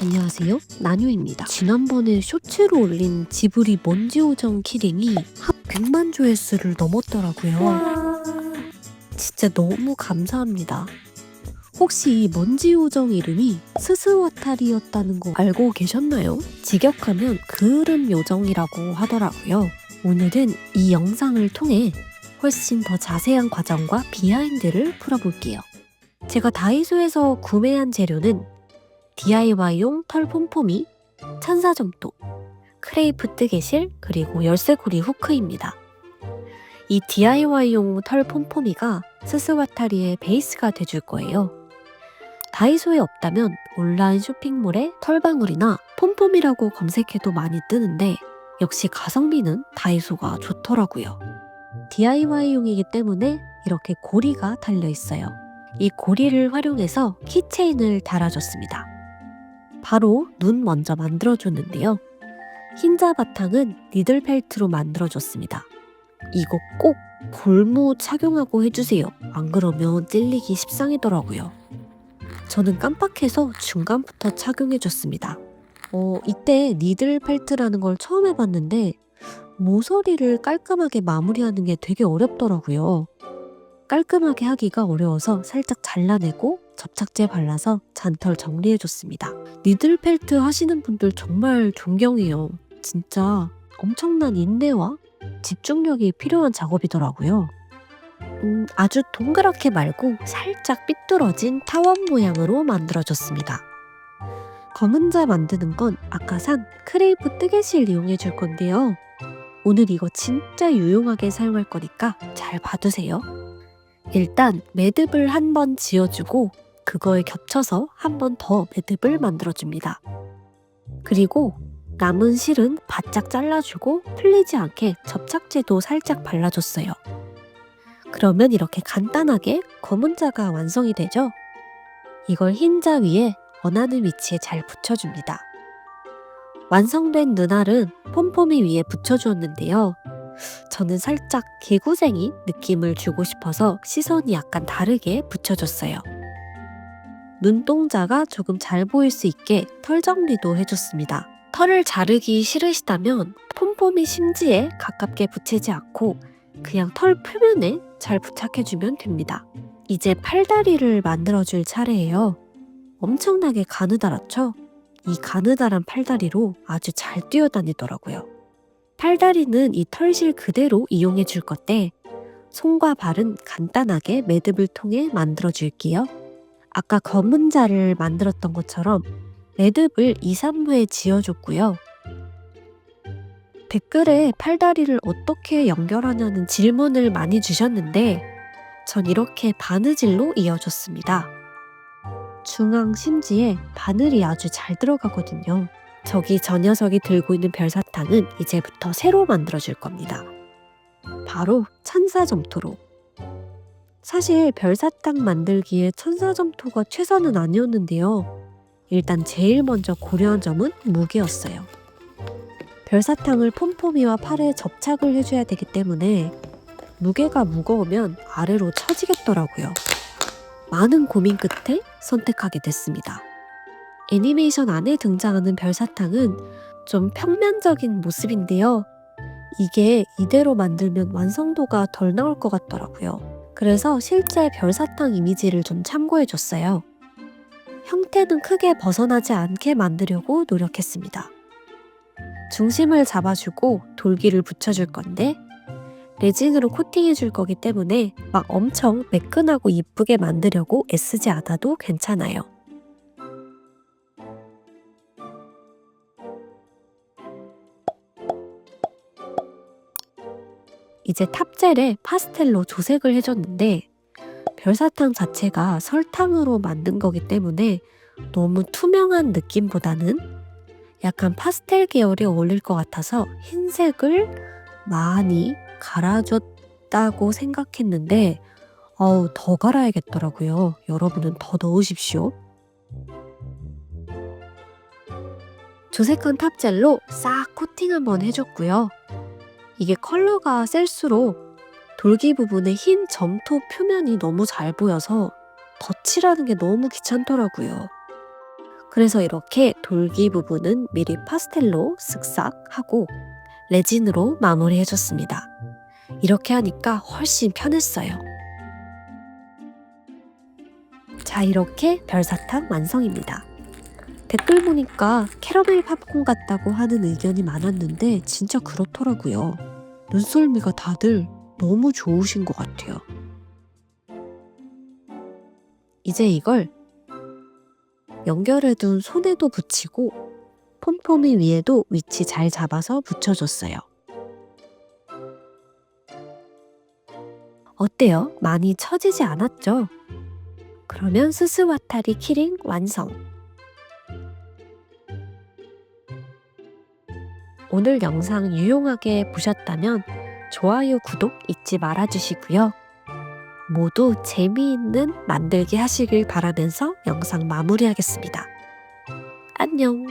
안녕하세요. 나뉴입니다. 지난번에 쇼츠로 올린 지브리 먼지 요정 키링이 합 100만 조회수를 넘었더라고요. 진짜 너무 감사합니다. 혹시 이 먼지 요정 이름이 스스와타리였다는 거 알고 계셨나요? 직역하면 그을음 요정이라고 하더라고요. 오늘은 이 영상을 통해 훨씬 더 자세한 과정과 비하인드를 풀어볼게요. 제가 다이소에서 구매한 재료는 DIY용 털 폼폼이, 천사점토, 크레이프 뜨개실, 그리고 열쇠고리 후크입니다. 이 DIY용 털 폼폼이가 스스와타리의 베이스가 돼줄 거예요. 다이소에 없다면 온라인 쇼핑몰에 털방울이나 폼폼이라고 검색해도 많이 뜨는데 역시 가성비는 다이소가 좋더라고요. DIY용이기 때문에 이렇게 고리가 달려 있어요. 이 고리를 활용해서 키체인을 달아줬습니다. 바로 눈 먼저 만들어줬는데요. 흰자 바탕은 니들 펠트로 만들어줬습니다. 이거 꼭 골무 착용하고 해주세요. 안 그러면 찔리기 십상이더라고요. 저는 깜빡해서 중간부터 착용해줬습니다. 어, 이때 니들 펠트라는 걸 처음 해봤는데 모서리를 깔끔하게 마무리하는 게 되게 어렵더라고요. 깔끔하게 하기가 어려워서 살짝 잘라내고 접착제 발라서 잔털 정리해줬습니다. 니들 펠트 하시는 분들 정말 존경해요. 진짜 엄청난 인내와 집중력이 필요한 작업이더라고요. 음, 아주 동그랗게 말고 살짝 삐뚤어진 타원 모양으로 만들어줬습니다. 검은자 만드는 건 아까 산 크레이프 뜨개실 이용해 줄 건데요. 오늘 이거 진짜 유용하게 사용할 거니까 잘 봐두세요. 일단 매듭을 한 번 지어주고 그거에 겹쳐서 한 번 더 매듭을 만들어줍니다. 그리고 남은 실은 바짝 잘라주고 풀리지 않게 접착제도 살짝 발라줬어요. 그러면 이렇게 간단하게 검은 자가 완성이 되죠? 이걸 흰자 위에 원하는 위치에 잘 붙여줍니다. 완성된 눈알은 폼폼이 위에 붙여주었는데요. 저는 살짝 개구쟁이 느낌을 주고 싶어서 시선이 약간 다르게 붙여줬어요. 눈동자가 조금 잘 보일 수 있게 털 정리도 해줬습니다. 털을 자르기 싫으시다면 폼폼이 심지에 가깝게 붙이지 않고 그냥 털 표면에 잘 부착해주면 됩니다. 이제 팔다리를 만들어줄 차례예요. 엄청나게 가느다랗죠? 이 가느다란 팔다리로 아주 잘 뛰어다니더라고요. 팔다리는 이 털실 그대로 이용해 줄 건데 손과 발은 간단하게 매듭을 통해 만들어 줄게요. 아까 검은 자를 만들었던 것처럼 매듭을 2, 3부에 지어줬고요. 댓글에 팔다리를 어떻게 연결하냐는 질문을 많이 주셨는데 전 이렇게 바느질로 이어줬습니다. 중앙 심지에 바늘이 아주 잘 들어가거든요. 저기 저 녀석이 들고 있는 별사탕은 이제부터 새로 만들어줄 겁니다. 바로 천사점토로. 사실 별사탕 만들기에 천사점토가 최선은 아니었는데요. 일단 제일 먼저 고려한 점은 무게였어요. 별사탕을 폼폼이와 팔에 접착을 해줘야 되기 때문에 무게가 무거우면 아래로 처지겠더라고요. 많은 고민 끝에 선택하게 됐습니다. 애니메이션 안에 등장하는 별사탕은 좀 평면적인 모습인데요. 이게 이대로 만들면 완성도가 덜 나올 것 같더라고요. 그래서 실제 별사탕 이미지를 좀 참고해 줬어요. 형태는 크게 벗어나지 않게 만들려고 노력했습니다. 중심을 잡아주고 돌기를 붙여줄 건데 레진으로 코팅해 줄 거기 때문에 막 엄청 매끈하고 이쁘게 만들려고 애쓰지 않아도 괜찮아요. 이제 탑젤에 파스텔로 조색을 해줬는데 별사탕 자체가 설탕으로 만든 거기 때문에 너무 투명한 느낌보다는 약간 파스텔 계열이 어울릴 것 같아서 흰색을 많이 갈아줬다고 생각했는데 어우 더 갈아야겠더라고요. 여러분은 더 넣으십시오. 조색한 탑젤로 싹 코팅 한번 해줬고요. 이게 컬러가 셀수록 돌기 부분의 흰 점토 표면이 너무 잘 보여서 덧칠하는 게 너무 귀찮더라고요. 그래서 이렇게 돌기 부분은 미리 파스텔로 쓱싹 하고 레진으로 마무리해줬습니다. 이렇게 하니까 훨씬 편했어요. 자, 이렇게 별사탕 완성입니다. 댓글 보니까 캐러멜 팝콘 같다고 하는 의견이 많았는데 진짜 그렇더라고요. 눈썰미가 다들 너무 좋으신 것 같아요. 이제 이걸 연결해둔 손에도 붙이고 폼폼이 위에도 위치 잘 잡아서 붙여줬어요. 어때요? 많이 처지지 않았죠? 그러면 스스와타리 키링 완성! 오늘 영상 유용하게 보셨다면 좋아요, 구독 잊지 말아주시고요. 모두 재미있는 만들기 하시길 바라면서 영상 마무리하겠습니다. 안녕!